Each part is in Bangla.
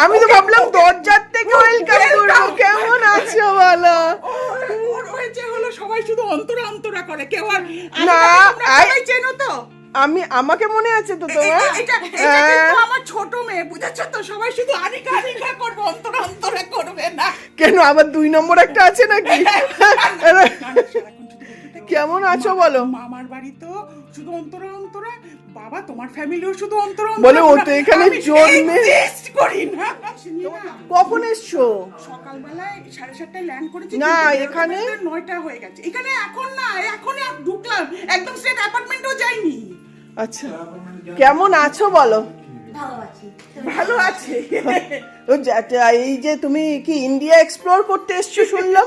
আমি তো ভাবলাম দরজার থেকে ওয়েলকাম করব কেমন আছো বলো হয়েছে হলো সবাই শুধু অন্তরা অন্তরা করে কেউ আর না, সবাই চেনো তো আমি আমাকে মনে আছে তো তোমার হ্যাঁ। আমার ছোট মেয়ে বুঝেছ তো সবাই শুধু আনিকা আনিকা করবে অন্তরা অন্তরা করবে না কেন আমার দুই নম্বর একটা আছে নাকি কেমন আছো বলো? মামার বাড়ি তো শুধু অন্তরা অন্তরা। বাবা তোমার ফ্যামিলিও শুধু অন্তরা বলে, ও তো এখানে জন্মে- exist করি না। কখন এসছো? সকালবেলায় সাড়ে সাতটায় ল্যান্ড করেছি না, এখানে? নয়টা হয়ে গেছে। এখানে এখন না এখন ঢুকলাম। একদম স্ট্রেট অ্যাপার্টমেন্টও যাইনি। আচ্ছা কেমন আছো বলো? ভালো আছি। এই যে তুমি কি ইন্ডিয়া এক্সপ্লোর করতে এসছো শুনলাম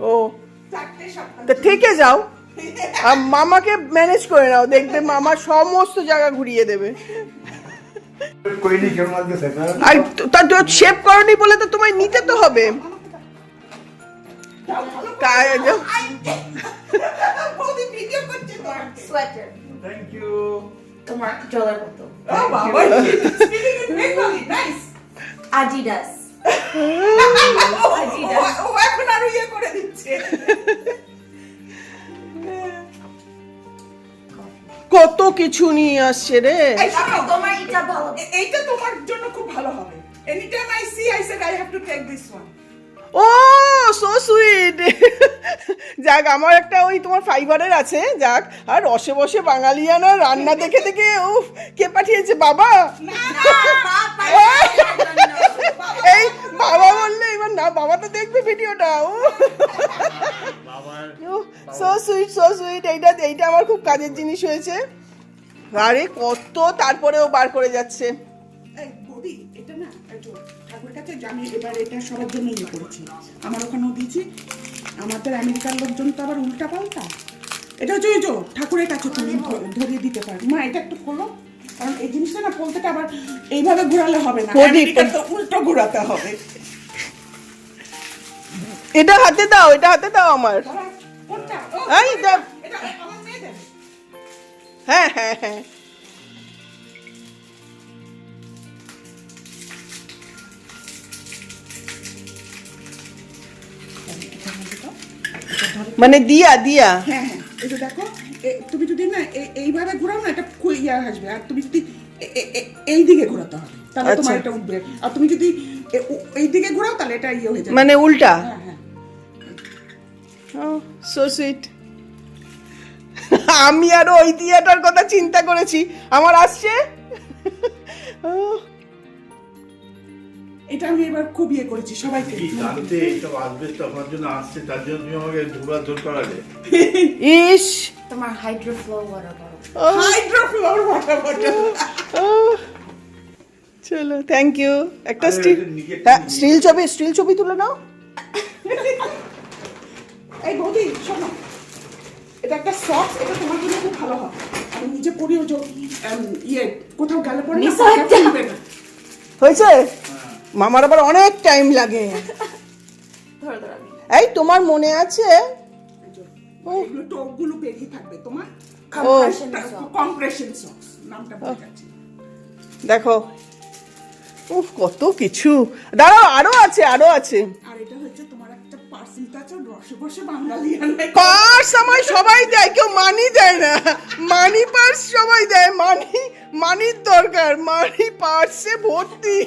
ও। তা থেকে যাও। আর মামাকে ম্যানেজ করে নাও দেখবে মামা সমস্ত জায়গা ঘুরিয়ে দেবে। আর বলে তো তোমায় নিতে তো হবে। জলের আজিডাস কিছু নিয়ে আসছে রে। তোমার এটা ভালো। এইটা তোমার জন্য খুব ভালো হবে। Any time I see I said I have to take this one oh so sweet যাক আমার একটা ওই তোমার ফাইবারের আছে। যাক আর রসে বসে বাঙালিয়ানা রান্না দেখে দেখে উফ কে পাঠিয়েছে বাবা? এই বাবা বললে এবার না বাবা তো দেখবে ভিডিওটা oh so sweet so sweet এইটা এইটা আমার খুব কাজের জিনিস হয়েছে। আরে কত তারপরেও বার করে যাচ্ছে। এটা না ঠাকুরের কাছে জানি এবার এটা সবার জন্য ইয়ে করেছি। আমার ওখানেও দিয়েছি আমাদের আমেরিকার লোকজন তো আবার উল্টা পাল্টা। এটা হচ্ছে ওই ঠাকুরের কাছে তুমি ধরিয়ে দিতে পারো। মা এটা একটু খোলো কারণ এই জিনিসটা না আবার এইভাবে ঘোরালে হবে না। প্রদীপ। তো উল্টো ঘোরাতে হবে। এটা হাতে দাও এটা হাতে দাও আমার। কোনটা? হ্যাঁ হ্যাঁ হ্যাঁ মানে দিয়া দিয়া। হ্যাঁ হ্যাঁ। এই যে দেখো এ- তুমি যদি না এ- এইভাবে ঘোরাও না এটা কু- ইয়ে আসবে? আর তুমি যদি এ- এ- এ- এই দিকে ঘোরাতে হবে তাহলে তোমার আচ্ছা। এটা উঠবে আর তুমি যদি এ- ও- এই দিকে ঘোরাও তাহলে এটা ইয়ে হয়ে যাবে। মানে উল্টা? হ্যাঁ হ্যাঁ। সো সুইট আমি আরও ওই দিয়াটার কথা চিন্তা করেছি। আমার আসছে? এটা আমি এবার খুব ইয়ে করেছি সবাইকে। জানতে এইসব আসবে তো জন্য আসছে তার জন্য তুমি আমাকে ধর করালে। ইস! তোমার হাইড্রোফ্লো ওয়াটার বটল হাইড্রোফ্লোর ওয়াটার বটল. চলো থ্যাংক ইউ একটা স্টিল হ্যাঁ স্টিল ছবি স্টিল ছবি তুলে নাও। এই বৌদি শোনো। এটা একটা সক্স এটা তোমার জন্য খুব ভালো হবে আমি নিজে পরিও যে ইয়ে কোথাও গেলে পরে না। হয়েছে? মামার আবার অনেক টাইম লাগে। এই তোমার মনে আছে? এই যে, এগুলো টোপগুলো বেরিয়ে থাকবে তোমার। কম্প্রেশন সক্স নামটা ভুলে দেখো। উফ কত কিছু। দাঁড়াও আরও আছে আরও আছে। আর এটা হচ্ছে তোমার পার্স আমায় সবাই দেয় কেউ মানি দেয় না। মানি পার্স সবাই দেয় মানি মানির দরকার মানি পার্সে ভর্তি।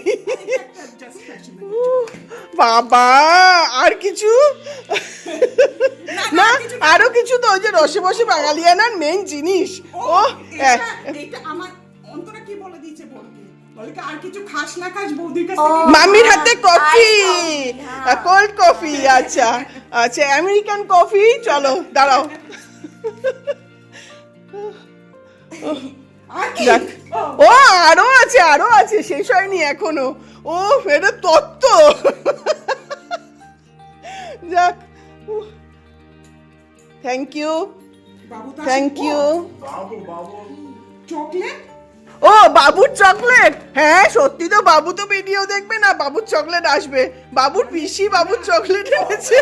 বাবা আর কিছু? না আরও কিছু তো ওই যে রসে বসে বাঙালিয়ানার মেন জিনিস। ও আমার বলতে বলে কি আর কিছু খাস না খাস বৌদির কাছ মামির হাতে কফি। হ্যাঁ। কোল্ড কফি আচ্ছা আচ্ছা আমেরিকান কফি চলো দাঁড়াও। যাক। ও, ও আরও আছে আরও আছে শেষ হয়নি এখনও। ও এটা তত্ত্ব। যাক। Thank you thank you Babu Babu. Chocolate? ও, বাবুর চকলেট। হ্যাঁ সত্যি তো বাবু তো ভিডিও দেখবে না, বাবুর চকলেট আসবে। বাবুর পিসি বাবুর চকলেট এনেছে।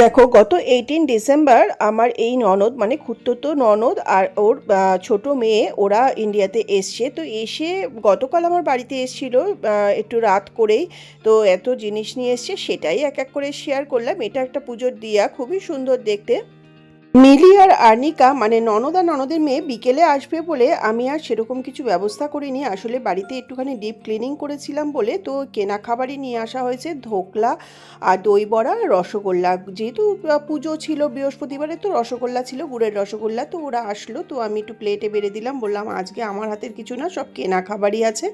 দেখো, গত এইটিন ডিসেম্বর আমার এই ননদ মানে খুত্ততো ননদ আর ওর ছোট মেয়ে, ওরা ইন্ডিয়াতে এসছে। তো এসে গতকাল আমার বাড়িতে এসছিল একটু রাত করেই। তো এত জিনিস নিয়ে এসছে, সেটাই এক এক করে শেয়ার করলাম। এটা একটা পুজোর দিয়া, খুবই সুন্দর দেখতে। মিলি আর আর্নিকা মানে ননদ ননদের মেয়ে বিকেলে আসবে বলে আমি আর সেরকম কিছু ব্যবস্থা করিনি। আসলে বাড়িতে একটুখানি ডিপ ক্লিনিং করেছিলাম বলে তো কেনা খাবারই নিয়ে আসা হয়েছে। ধোকলা আর দই বড়া রসগোল্লা। যেহেতু পুজো ছিল বৃহস্পতিবারে তো রসগোল্লা ছিল, গুড়ের রসগোল্লা তো ওরা আসলো। তো আমি একটু প্লেটে বেড়ে দিলাম, বললাম আজকে আমার হাতের কিছু না, সব কেনা খাবারই আছে।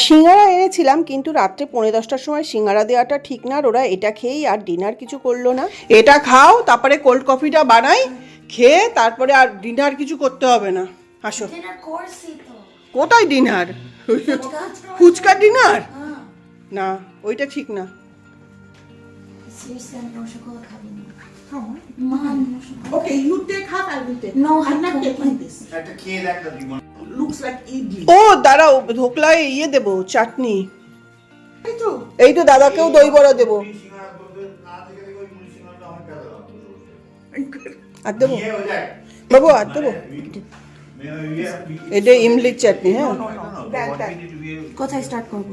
সিঙ্গারা এনেছিলাম কিন্তু রাত্রে পৌনে দশটার সময় সিঙ্গারা দেওয়াটা ঠিক না আর ওরা এটা খেয়েই আর ডিনার কিছু করল না। এটা খাও তারপরে কোল্ড কফিটা বানাই খেয়ে তারপরে আর ডিনার কিছু করতে হবে না। আসো। কোথায় ডিনার ফুচকা? ডিনার না ওইটা ঠিক না। খাবি না I can't. taking this. একটা খেয়ে দেখ না Looks like idli. ও দাঁড়াও ধোকলায় ইয়ে দেবো চাটনি এই তো। দাদাকেও দই বড়া দেবো। আর দেবো ইয়ে হয়ে যায়। বাবু আর দেবো ইয়ে- এটা ইমলির চাটনি হ্যাঁ? কোথায় স্টার্ট করব?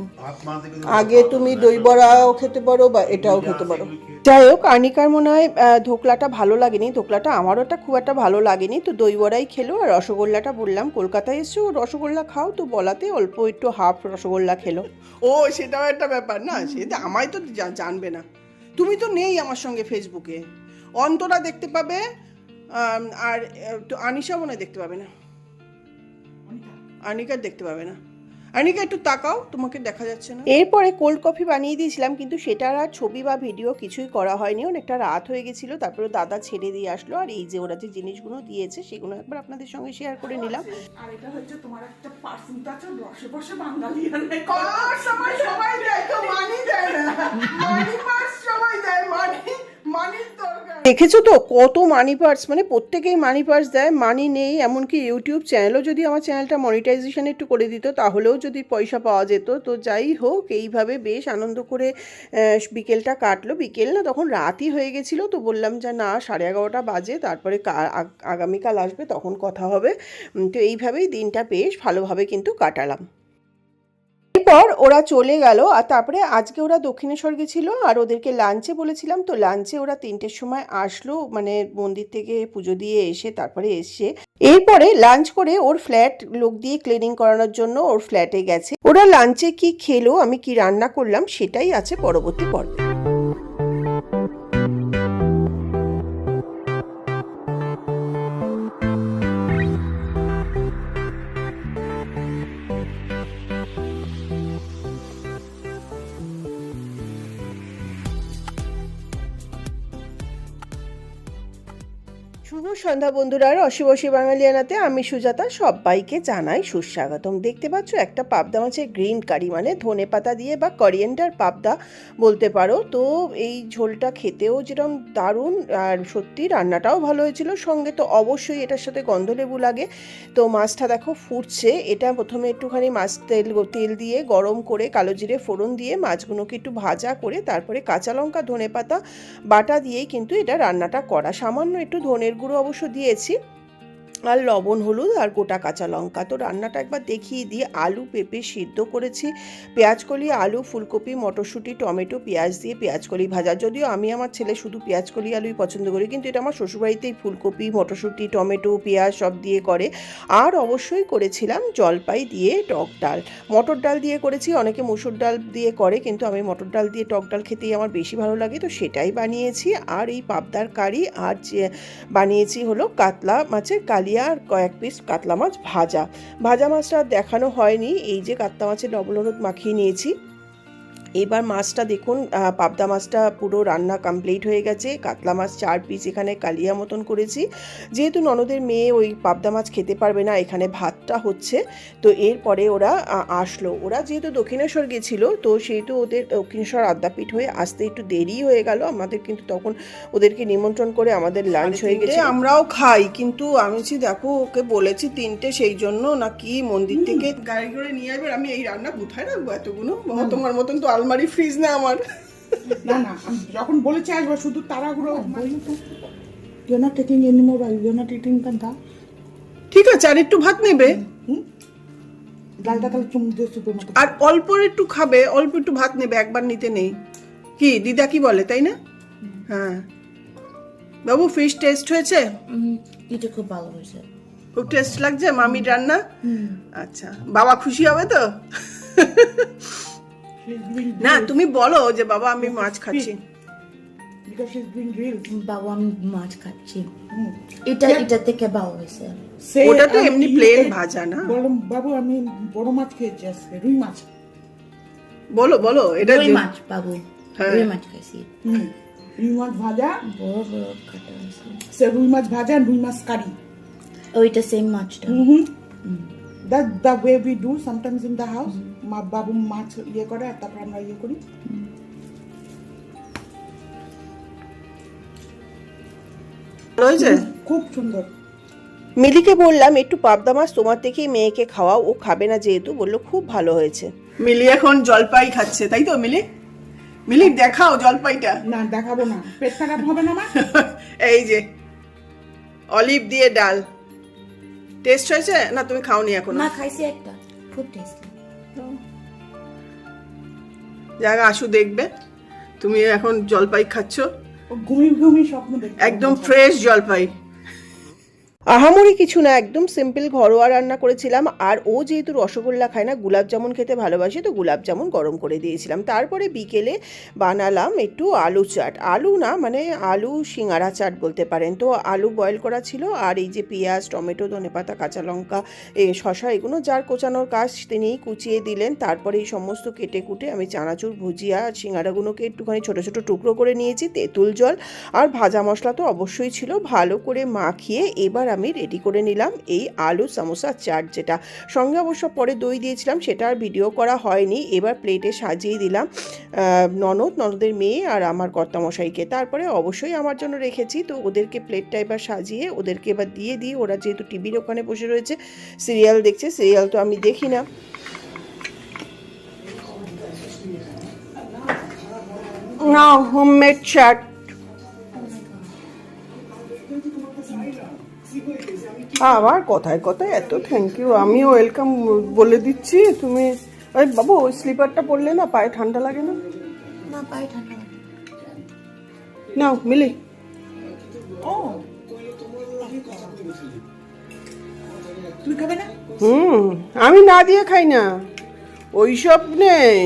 আগে তুমি দই বড়াও খেতে পারো বা এটাও খেতে পারো। যাই হোক আনিকার মনে হয় ধোকলাটা ভালো লাগেনি। ধোকলাটা আমারও একটা খুব একটা ভালো লাগেনি। তো দই বড়াই খেলো আর রসগোল্লাটা বললাম কলকাতায় এসছো রসগোল্লা খাও তো বলাতে অল্প একটু হাফ রসগোল্লা খেলো। ও সেটাও একটা ব্যাপার না সেটা আমায় তো জানবে না। তুমি তো নেই আমার সঙ্গে ফেসবুকে অন্তরা দেখতে পাবে আর আনিশা মনে হয় দেখতে পাবে না। আনিকার দেখতে পাবে না। আনিকা একটু তাকাও তোমাকে দেখা যাচ্ছে না। এরপরে কোল্ড কফি বানিয়ে দিয়েছিলাম কিন্তু সেটার আর ছবি বা ভিডিও কিছুই করা হয়নি। অনেকটা রাত হয়ে গেছিল তারপরে দাদা ছেড়ে দিয়ে আসলো। আর এই যে ওরা যে জিনিসগুলো দিয়েছে সেগুলো একবার আপনাদের সঙ্গে শেয়ার করে নিলাম। আর এটা হচ্ছে তোমার একটা পার্সেন্ট আছে বসে বসে বাঙালি সবাই সবাই দেয় তো মানি দেয় না মানি পার্স সবাই দেয় মানি মানির দরকার দেখেছ তো কত মানি পার্স মানে প্রত্যেকেই মানি পার্স দেয় মানি নেই, এমনকি ইউটিউব চ্যানেলও যদি আমার চ্যানেলটা মনিটাইজেশন একটু করে দিত, তাহলেও যদি পয়সা পাওয়া যেত। তো যাই হোক, এইভাবে বেশ আনন্দ করে বিকেলটা কাটলো। বিকেল না তখন রাতই হয়ে গেছিল, তো বললাম যে না, সাড়ে এগারোটা বাজে, তারপরে আগামীকাল আসবে, তখন কথা হবে। তো এইভাবেই দিনটা বেশ ভালোভাবে কিন্তু কাটালাম। এরপর ওরা চলে গেল, আর তারপরে আজকে ওরা দক্ষিণেশ্বর গেছিল আর ওদেরকে লাঞ্চে বলেছিলাম, তো লাঞ্চে ওরা তিনটের সময় আসলো মানে মন্দির থেকে পুজো দিয়ে এসে তারপরে এসে এরপরে লাঞ্চ করে ওর ফ্ল্যাট লোক দিয়ে ক্লিনিং করানোর জন্য ওর ফ্ল্যাটে গেছে। ওরা লাঞ্চে কি খেলো, আমি কি রান্না করলাম, সেটাই আছে পরবর্তী পর্বে। শুভ সন্ধ্যা বন্ধুরা রসি বসি বাঙালিয়ানাতে আমি সুজাতা সবাইকে জানাই সুস্বাগতম। দেখতে পাচ্ছ, একটা পাবদা মাছের গ্রিন কারি মানে ধনে পাতা দিয়ে বা করিয়েন্ডার পাবদা বলতে পারো। তো এই ঝোলটা খেতেও যেরকম দারুণ আর সত্যি রান্নাটাও ভালো হয়েছিল। সঙ্গে তো অবশ্যই এটার সাথে গন্ধলেবু লাগে। তো মাছটা দেখো ফুটছে। এটা প্রথমে একটুখানি মাছ তেল তেল দিয়ে গরম করে কালো জিরে ফোড়ন দিয়ে মাছগুলোকে একটু ভাজা করে তারপরে কাঁচা লঙ্কা, ধনে পাতা বাটা দিয়েই কিন্তু এটা রান্নাটা করা। সামান্য একটু ধনের গুঁড়ো অবশ্য দিয়েছি। আর লবণ, হলুদ আর গোটা কাঁচা লঙ্কা। তো রান্নাটা একবার দেখিয়ে দিয়ে আলু পেঁপে সিদ্ধ করেছি। পেঁয়াজকলি আলু, ফুলকপি, মটরশুঁটি, টমেটো, পেঁয়াজ দিয়ে পেঁয়াজকলি ভাজা। যদিও আমি আমার ছেলে শুধু পেঁয়াজকলি আলুই পছন্দ করি, কিন্তু এটা আমার শ্বশুরবাড়িতেই ফুলকপি, মটরশুঁটি, টমেটো, পেঁয়াজ সব দিয়ে করে। আর অবশ্যই করেছিলাম জলপাই দিয়ে টক ডাল। মটর ডাল দিয়ে করেছি, অনেকে মুসুর ডাল দিয়ে করে, কিন্তু আমি মটর ডাল দিয়ে টক ডাল খেতেই আমার বেশি ভালো লাগে। তো সেটাই বানিয়েছি। আর এই পাবদার কারি আর যে বানিয়েছি হলো কাতলা মাছের কালিয়া আর কয়েক পিস কাতলা মাছ ভাজা। ভাজা মাছটা আর দেখানো হয়নি, এই যে কাতলা মাছের হলুদ মাখিয়ে নিয়েছি। এবার মাছটা দেখুন পাবদা মাছটা পুরো রান্না কমপ্লিট হয়ে গেছে। কাতলা মাছ চার পিস এখানে কালিয়া মতন করেছি। যেহেতু ননদের মেয়ে ওই পাবদা মাছ খেতে পারবে না এখানে ভাতটা হচ্ছে। তো এরপরে ওরা আসলো। ওরা যেহেতু দক্ষিণেশ্বর গেছিল তো সেহেতু ওদের দক্ষিণেশ্বর আদ্যাপীঠ হয়ে আসতে একটু দেরি হয়ে গেল। আমাদের কিন্তু তখন ওদেরকে নিমন্ত্রণ করে আমাদের লাঞ্চ হয়ে গেছে আমরাও খাই কিন্তু আমি দেখো ওকে বলেছি তিনটে সেই জন্য নাকি মন্দির থেকে গাড়ি করে নিয়ে আসবে। আমি এই রান্না কোথায় রাখব এতগুলো? তোমার মতন তো আলমারি ফ্রিজ না আমার। না না আমি যখন বলেছি আসব শুধু তাড়াহুড়ো you not taking any more you not eating দা ঠিক আছে আর একটু ভাত নেবে? ডালটা তাহলে চুমুক দিয়ে সুপের মতো। আর অল্প একটু খাবে অল্প একটু ভাত নেবে একবার নিতে নেই। কি দিদা কি বলে তাই না? হ্যাঁ। বাবু ফিশ টেস্ট হয়েছে? এটা খুব ভালো হয়েছে। খুব টেস্ট লাগছে মামি রান্না? আচ্ছা বাবা খুশি হবে তো? না তুমি বলো যে বাবা আমি মাছ খাচ্ছি। গ্রিল আমি মাছ খাচ্ছি। এটা এটা থেকে ভালো হয়েছে ওটা তো এমনি plain ভাজা না? বলো বাবু আমি বড় মাছ খেয়েছি আজকে রুই মাছ। বলো বলো এটা রুই মাছ বাবু। হ্যাঁ। রুই মাছ খাইছি। রুই মাছ ভাজা। বড় বড় কাটা হয়েছে সে রুই মাছ ভাজা রুই মাছ কারি। ওইটা সেম মাছটা। That the way we do sometimes in the house মা বাবু মাছ ইয়ে করে আর তারপর আমরা ইয়ে করি। খুব সুন্দর। মিলিকে বললাম একটু পাবদা মাছ তোমার থেকেই মেয়েকে খাওয়াও ও খাবে না যেহেতু। বলল খুব ভালো হয়েছে। মিলি এখন জলপাই খাচ্ছে তাই তো মিলি? মিলি দেখাও জলপাইটা। না দেখাবো না। পেট খারাপ হবে না মা? এই যে অলিভ দিয়ে ডাল। টেস্ট হয়েছে? না তুমি খাওনি এখন? না খাইছি একটা। খুব টেস্টি জায়গা আসু দেখবে। তুমি এখন জলপাই খাচ্ছ। ঘুমি ঘুমি স্বপ্ন একদম ফ্রেশ জলপাই। আহামরি কিছু না, একদম সিম্পল ঘরোয়া রান্না করেছিলাম। আর ও যেহেতু রসগোল্লা খায় না গুলাব জামুন খেতে ভালোবাসে, তো গুলাব জামুন গরম করে দিয়েছিলাম। তারপরে বিকেলে বানালাম একটু আলু চাট। আলু না মানে আলু সিঙ্গারা চাট বলতে পারেন। তো আলু বয়েল করা ছিল, আর এই যে পেঁয়াজ, টমেটো, ধনেপাতা, কাঁচা লঙ্কা, এ শশা এগুলো যার কোচানোর কাজ তিনিই কুচিয়ে দিলেন। তারপরে এই সমস্ত কেটে কুটে আমি চানাচুর, ভুজিয়া সিঙ্গারাগুলোকে একটুখানি ছোটো ছোটো টুকরো করে নিয়েছি, তেঁতুল জল আর ভাজা মশলা তো অবশ্যই ছিল। ভালো করে মাখিয়ে এবার আমি রেডি করে নিলাম এই আলু সামোসা চাট যেটা। সঙ্গে অবশ্য পরে দই দিয়েছিলাম, সেটা আর ভিডিও করা হয়নি। এবার প্লেটে সাজিয়ে দিলাম ননদ, ননদের মেয়ে আর আমার কর্তামশাইকে। তারপরে অবশ্যই আমার জন্য রেখেছি, তো ওদেরকে প্লেটটা এবার সাজিয়ে ওদেরকে এবার দিয়ে দিই। ওরা যেহেতু টিভির ওখানে বসে রয়েছে সিরিয়াল দেখছে সিরিয়াল তো আমি দেখি না। না হোমমেড চাট আবার কথায় কথায় এত থ্যাংক ইউ আমিও ওয়েলকাম বলে দিচ্ছি তুমি ওই বাবু ওই স্লিপারটা পরলে না পায়ে ঠান্ডা লাগে না? না পায়ে ঠান্ডা নাও মিলি। ও তুমি খাবে না? হুম আমি না দিয়ে খাই না। ওইসব নেই।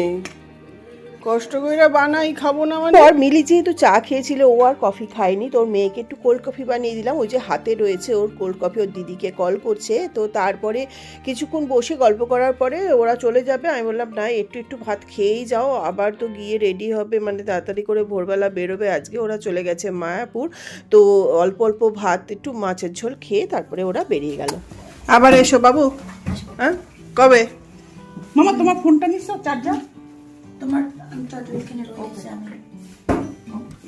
কষ্ট করে বানাই খাব না মানে? আর মিলি যেহেতু চা খেয়েছিল ও আর কফি খায়নি তোর মেয়েকে একটু কোল্ড কফি বানিয়ে দিলাম ওই যে হাতে রয়েছে ওর কোল্ড কফি ওর দিদিকে কল করছে তো তারপরে কিছুক্ষণ বসে গল্প করার পরে ওরা চলে যাবে আমি বললাম না একটু একটু ভাত খেয়েই যাও আবার তো গিয়ে রেডি হবে মানে তাড়াতাড়ি করে ভোরবেলা বেরোবে আজকে ওরা চলে গেছে মায়াপুর। তো অল্প অল্প ভাত একটু মাছের ঝোল খেয়ে তারপরে ওরা বেরিয়ে গেল। আবার এসো বাবু হ্যাঁ? কবে? মামা তোমার ফোনটা নিচ্ছ চার্জার তোমার আমি এখানে রয়েছে আমি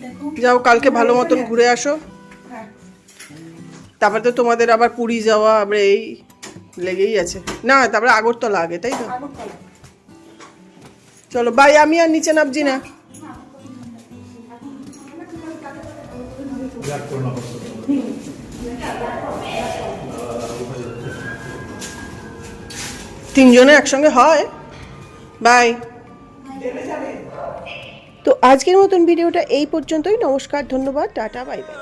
দেখো। যাও কালকে ভালো মতন ঘুরে আসো। তারপরে তো তোমাদের আবার পুরী যাওয়া আবার এই লেগেই আছে। না তারপরে আগরতলা আগে তাই তো? চলো বাই আমি আর নিচে নামছি না। তিনজনে একসঙ্গে হয়। বাই। তো আজকের মতন ভিডিওটা এই পর্যন্তই। নমস্কার ধন্যবাদ টাটা বাই বাই।